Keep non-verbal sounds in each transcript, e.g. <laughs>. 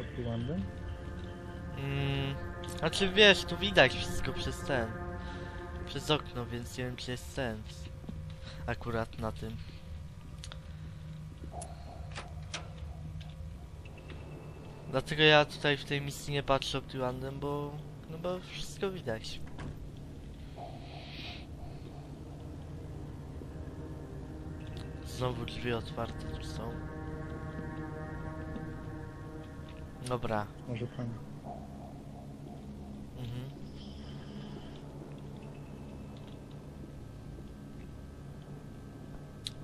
shop to London? Mm, znaczy wiesz, tu widać wszystko przez ten. Przez okno, więc nie wiem czy jest sens. Akurat na tym. Dlatego ja tutaj w tej misji nie patrzę Optilandem, bo... No bo wszystko widać. Znowu drzwi otwarte tu są. Dobra. Może pan... Mhm.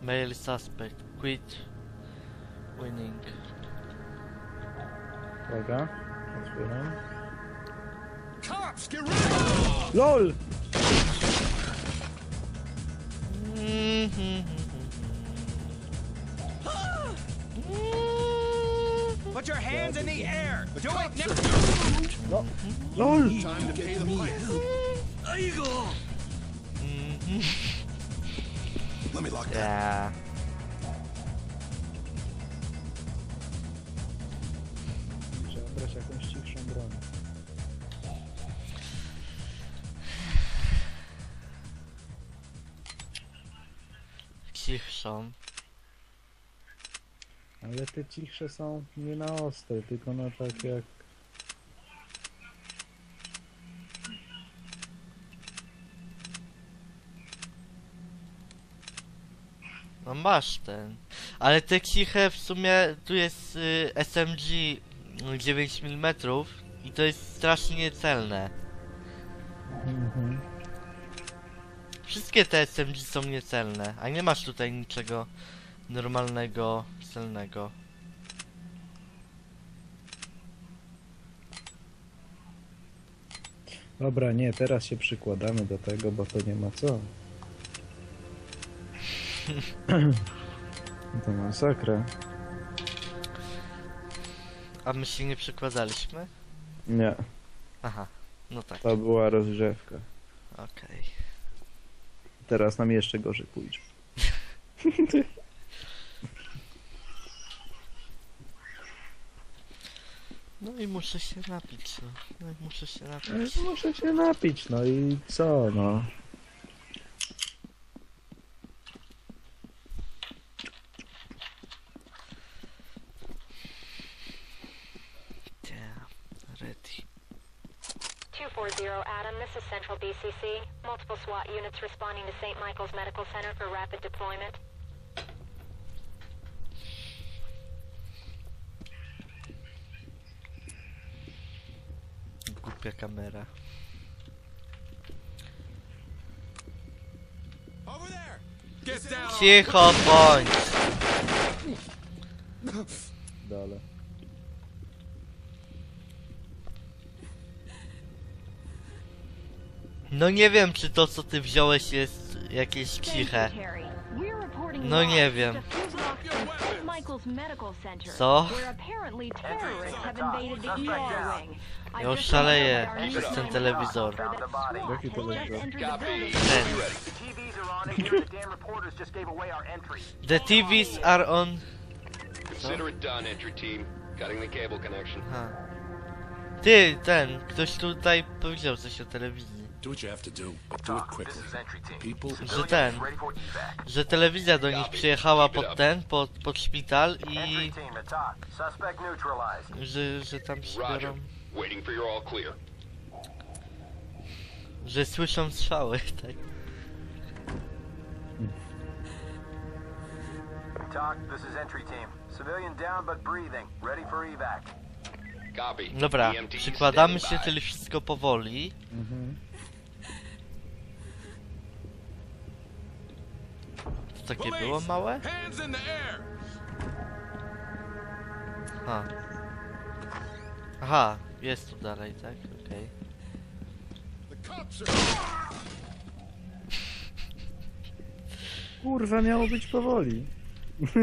Male suspect. Quit. Winning. Uwaga. Otwieram. Cops, get ready! LOL! Put your hands in the air! Do it now! LOL! Time to pay the price. Mm-hmm. Let me lock that. Yeah. <sighs> Trzeba brać Ale te cichsze są nie na ostre, tylko na tak jak... No masz ten. Ale te ciche w sumie tu jest y, SMG 9 mm i to jest strasznie niecelne. Mhm. Wszystkie te SMG są niecelne, a nie masz tutaj niczego normalnego, celnego. Dobra, nie, teraz się przykładamy do tego, bo to nie ma co. <laughs> to masakra. A my się nie przykładaliśmy? Nie, Aha, no tak, to była rozgrzewka. okej. Teraz nam jeszcze gorzej pójdzie. <laughs> No i muszę się napić, no. no i muszę się No napić. i Muszę się napić, no i co, no. Yeah, ready. 240 Adam, this is Central BCC. Multiple SWAT units responding to St. Michael's Medical Center for rapid deployment. Głupia kamera. Cicho bądź! Dole. No nie wiem, czy to co ty wziąłeś jest jakieś ciche. No nie wiem. Co? Ja już szaleję przez ten telewizor. Jaki telewizor? Ten. The TVs are on... Consider it done, entry team. Cutting the cable connection. Aha. Ty, ten, ktoś tutaj powiedział coś o telewizji. Do what you have to do, but do it quickly. People Że ten, że telewizja do nich przyjechała pod ten, pod, pod szpital i... Że, że tam się Roger. biorą... Waiting for your all clear. Że słyszą strzały, <laughs> tak? Talk, this is entry team. Civilian down but breathing. Ready for evac. Copy. Dobra, EMTs przykładamy się tyle wszystko powoli. Mhm. Takie było małe? Air! Aha. Aha, jest tu dalej, tak? Okej. Are... Kurwa, miało być powoli. <laughs>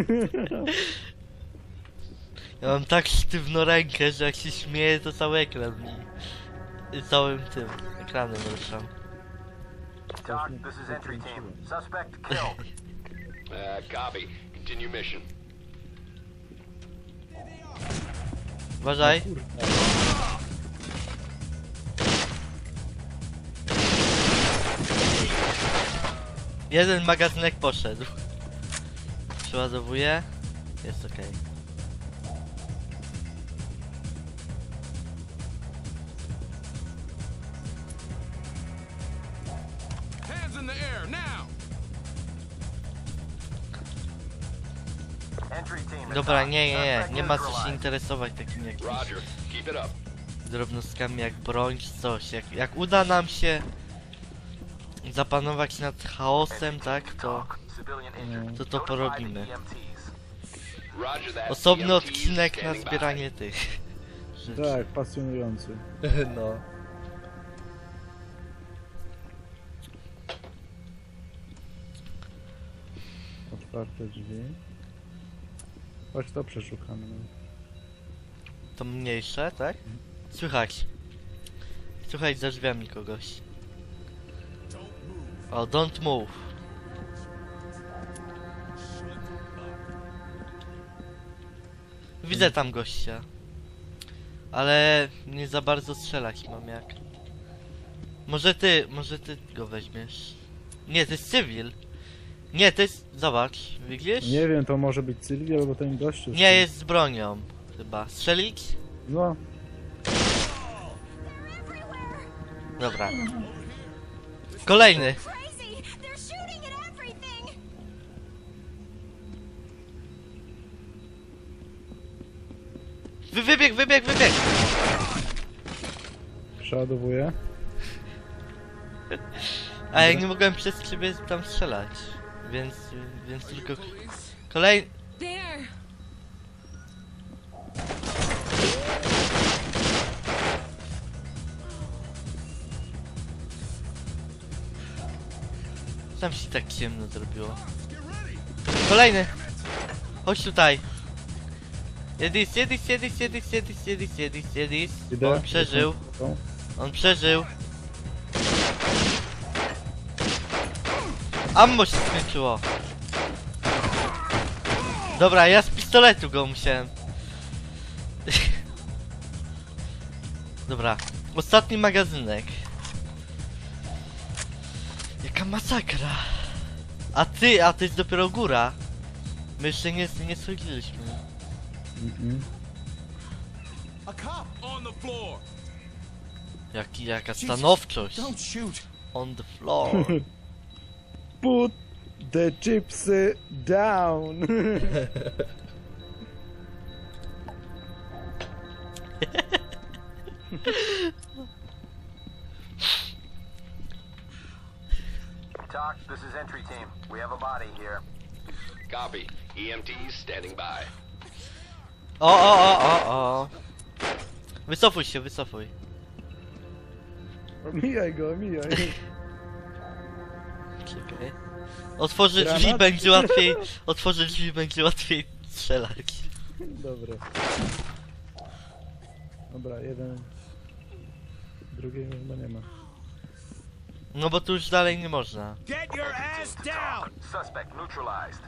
Ja mam tak sztywno rękę, że jak się śmieję, to cały ekran mi... Całym tym ekranem ruszam. Talk, this is entry team. Suspect killed. <laughs> Uh, copy. Continue mission. Uważaj. Jeden magazynek poszedł. Przeładowuję. Jest okej. Hands Dobra, talk. nie, nie, nie. Suspect Nie ma co się interesować takimi jakimiś drobnostkami jak broń czy coś. Jak, jak uda nam się zapanować nad chaosem, tak, to to to porobimy. Osobny odcinek na zbieranie tych <laughs> rzeczy. Tak, pasjonujący. <laughs> No. Otwarte drzwi. Chodź to przeszukamy. To mniejsze, tak? Słychać. Słychać za drzwiami kogoś. O, don't move. Widzę tam gościa. Ale nie za bardzo strzelać mam jak. Może ty, może ty go weźmiesz. Nie, to jest cywil. Nie, to jest, zobacz, widzisz? Nie wiem, to może być Sylwia albo ten gościu. Nie, jest z bronią. Chyba. Strzelić? No, Dobra. Kolejny. Wy, wybieg, wybieg, wybieg! przeładowuję. A ja nie mogłem przez ciebie tam strzelać. Więc, więc tylko... Kolej... Tam się tak ciemno zrobiło. Kolejny! Chodź tutaj. Jedis, jedis, jedis, jedis, jedis, jedis, jedis, jedis. On przeżył. On przeżył. Ammo się skończyło. Dobra, ja z pistoletu go musiałem. <laughs> Dobra, ostatni magazynek. Jaka masakra. A ty, a to jest dopiero góra. My jeszcze nie, nie schodziliśmy. mhm. The floor. Jaki, jaka stanowczość. On the floor. <laughs> Put the chipsy down! Talk, this is entry team. We have a body here. Copy. EMTs standing by. O, o, o, o, o. Wycofuj się, wycofuj. <laughs> Omijaj go, omijaj. <laughs> Czekaj. Otworzę Granat? drzwi, będzie łatwiej. Otworzę drzwi, będzie łatwiej strzelać. Dobra. Dobra, jeden. Drugiego chyba nie ma. No bo tu już dalej nie można. Get your ass down. Suspect neutralized.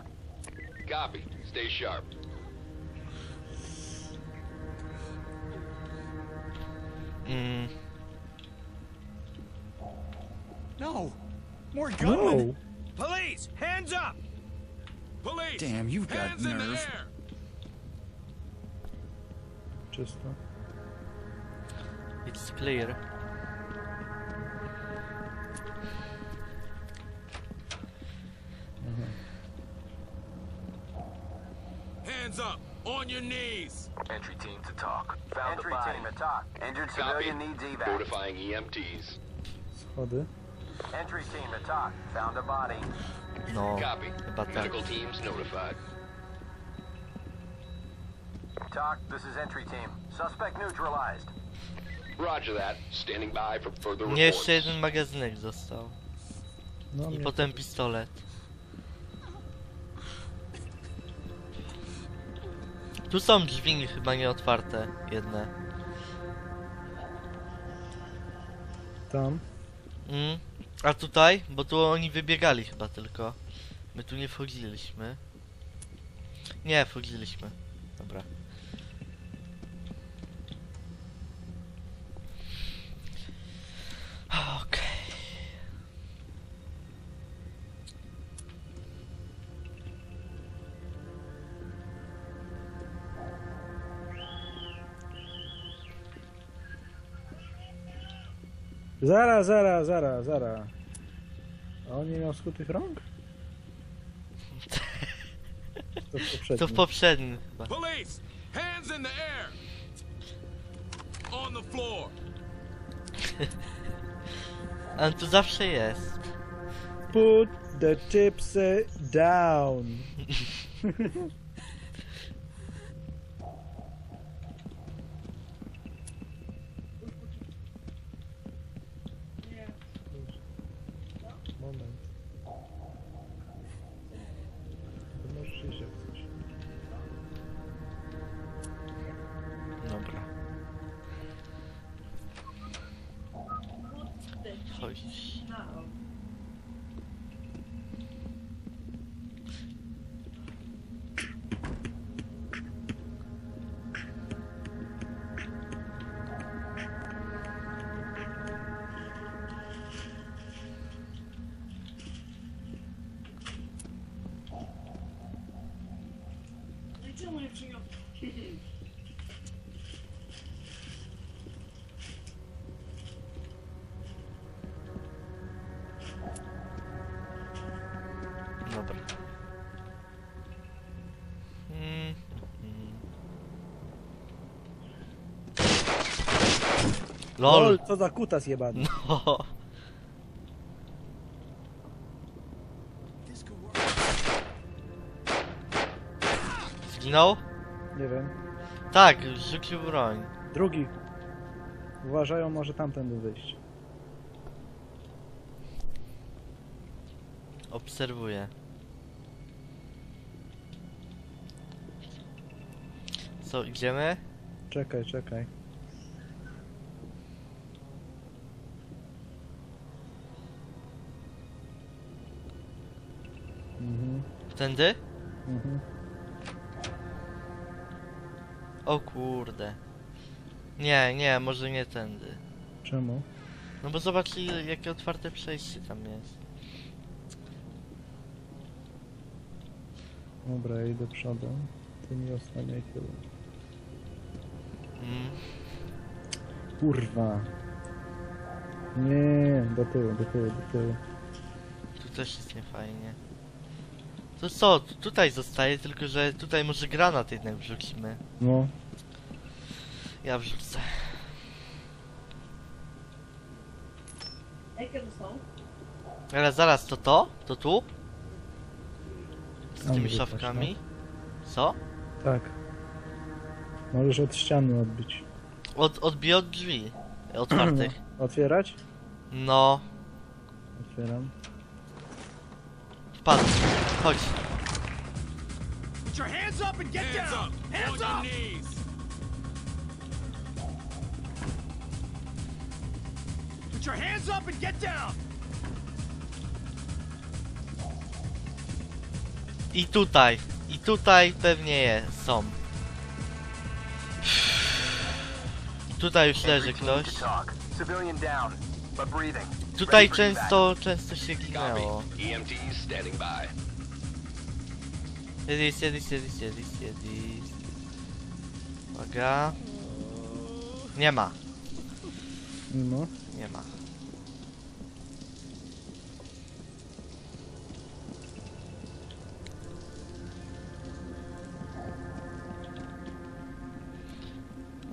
Copy. Stay sharp. Mm, No. More gunmen. No! Police, hands up. Police. Damn, you've got hands in the nerve. air. Czysto. it's clear. Hands up. On your knees. Entry team to talk. Found entry the body. team to talk. Injured Copy. civilian needs evac. Notifying EMTs. Schody. Entry team to talk. Found a body. No, Copy. chyba tak. Medical teams notified. Talk, this is entry team. Suspect neutralized. Roger that. Standing by for further Mnie reports. jeszcze jeden magazynek został. No, I mnie potem pistolet. Tu są drzwi chyba nieotwarte, jedne. tam. Mm. A tutaj? Bo tu oni wybiegali chyba tylko. My tu nie wchodziliśmy. Nie, wchodziliśmy. Dobra. Zara, zara, zara, zara. A on nie miał skutych rąk? To w poprzednim. <laughs> To w poprzednim chyba. Police, hands in the air. On the floor. <laughs> Ale tu zawsze jest. Put the chips down. <laughs> Dobra. Mm, mm. LOL! LOL, co za kutas jebany. No. Zginął? Nie wiem. Tak, rzucił broń. Drugi. Uważają może tamtędy wyjść. Obserwuję. Co, idziemy? Czekaj, czekaj. Mhm, Tędy? mhm. O kurde. Nie, nie, może nie tędy. Czemu? No bo zobacz ile- jakie otwarte przejście tam jest. Dobra, ja idę przodem. Ty mi ostatnio tyłem. Mm. Kurwa. Nie, do tyłu, do tyłu, do tyłu. Tu też jest niefajnie. To co, tu- tutaj zostaje, tylko że tutaj może granat jednak wrzucimy. No, Ja wrzucę. Jakie to są? Ale zaraz, to to? To tu? Z Tam tymi szafkami? Co? tak. Możesz od ściany odbić. Od, odbiję od drzwi. Otwartych. <clears throat> Otwierać? No, Otwieram. wpadł. Chodź. Put your hands up and get down. Hands on your knees. Put your hands up and get down. I tutaj. I tutaj pewnie jest, są. Tutaj już leży ktoś. Tutaj często, często się ginęło. Jedis, jedis, jedis, jedis, jedis. Uwaga. Nie ma, No. nie ma.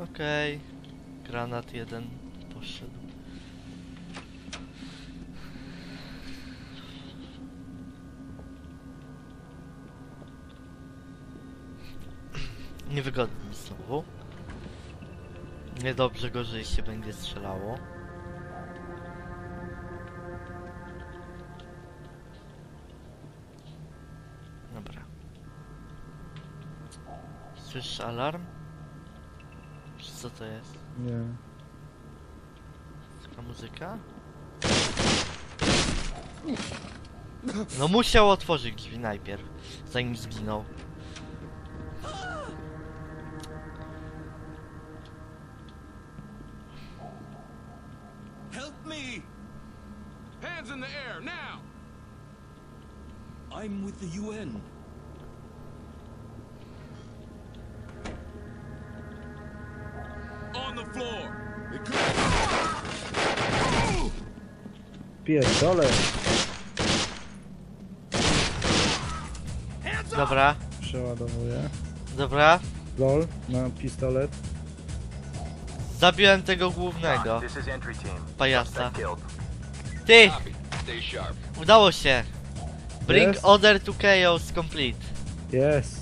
Okej. Granat jeden poszedł. Niewygodnie mi znowu. Niedobrze gorzej się będzie strzelało. Dobra. Słyszysz alarm? Czy co to jest? Nie. Taka muzyka? No musiał otworzyć drzwi najpierw, zanim zginął. Help me. Hands in the air now. I'm with the UN. On the floor. Pierdolę. Dobra, Przeładowuję. dobra. LOL na pistolet. Zabiłem tego głównego. This is entry team. Pajasa. Suspect killed. Ty! Stay sharp. Udało się! Bring Yes. order to chaos complete. Yes.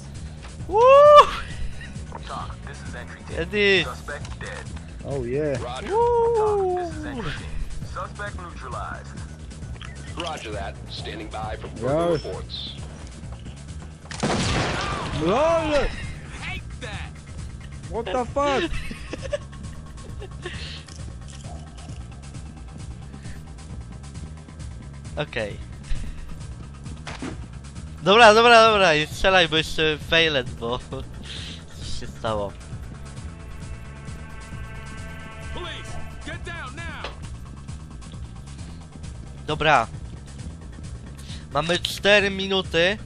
Woo! Talk. This is entry team. It is. Suspect dead. Oh yeah. Roger. Talk. This is Woo! entry team. Suspect neutralized. Roger that. Standing by for Right. further reports. LOL! Hate that! What the fuck? <laughs> Okej. Dobra, dobra, dobra, nie strzelaj, bo jeszcze failet, bo coś się stało. Dobra. Mamy 4 minuty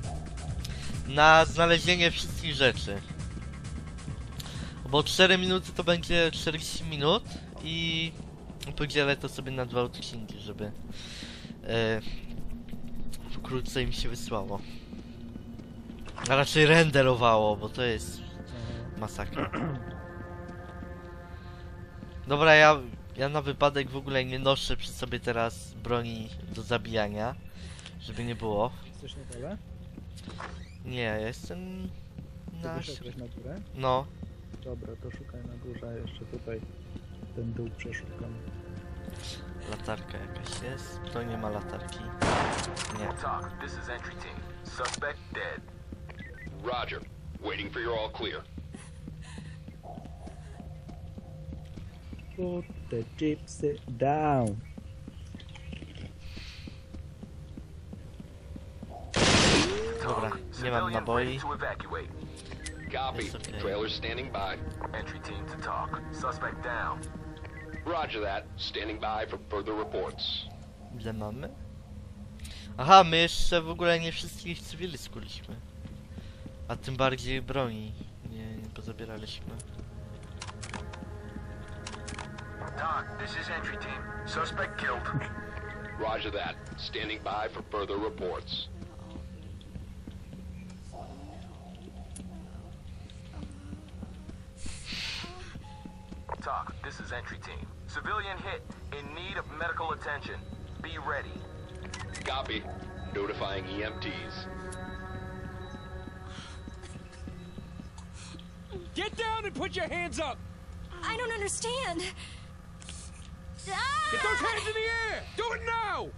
na znalezienie wszystkich rzeczy. Bo 4 minuty to będzie 40 minut i podzielę to sobie na dwa odcinki, żeby wkrótce im się wysłało. A raczej renderowało, bo to jest masakra. Dobra, ja, ja na wypadek w ogóle nie noszę przy sobie teraz broni do zabijania, żeby nie było. Chcesz na dole? Nie, ja jestem na na górę? No, Dobra, to szukaj na górze, jeszcze tutaj ten dół przeszukam. Latarka jakaś jest. To nie ma latarki. Nie. Talk. This is entry team. Suspect dead. Roger. Waiting for your all clear. Put the gypsy down. Dobra, nie mam Civilian naboi. ready to evacuate. Copy. It's okay. Trailer standing by. Entry team to talk. Suspect down. Roger that. Standing by for further reports. Ile mamy? Aha, my jeszcze w ogóle nie wszystkich cywili skuliśmy. A tym bardziej broni nie, nie pozabieraliśmy. Talk. This is entry team. Suspect killed. Roger that. Standing by for further reports. This is entry team. Civilian hit. In need of medical attention. Be ready. Copy. Notifying EMTs. Get down and put your hands up! I don't understand. Get Ah! those hands in the air! Do it now!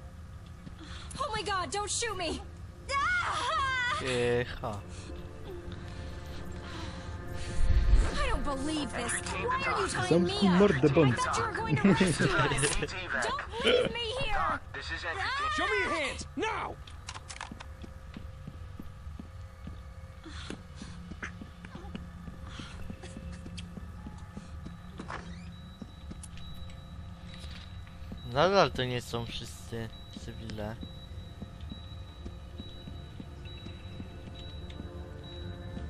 Oh my god, don't shoot me! Ah! Believe this. Why are you tying Zamknij me up? mordę, I bądź. thought you were going to rescue us. <laughs> Don't leave me here! This is entry team. Show me your hands, now! Nadal to nie są wszyscy cywile.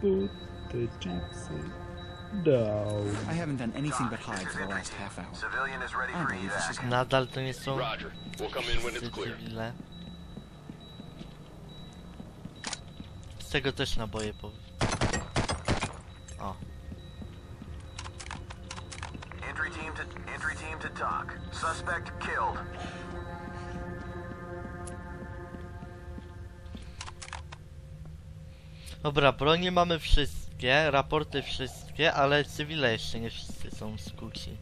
Put the down. I haven't done anything but hide for the last half hour. Civilian is ready for evac. Nadal to nie są Roger. We'll come in when wszyscy it's clear. cywile. Z tego też naboje po... O, Entry team to entry team to talk. Suspect killed. Dobra, bronie mamy wszystkie, raporty wszystkie, ale cywile jeszcze nie wszyscy są skuci.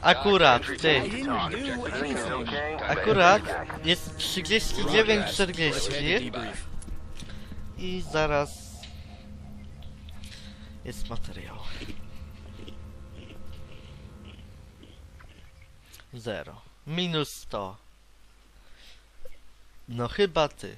Akurat, ty, akurat jest 39.40 Debrief. i zaraz jest materiał. Zero. Minus 100. No chyba ty.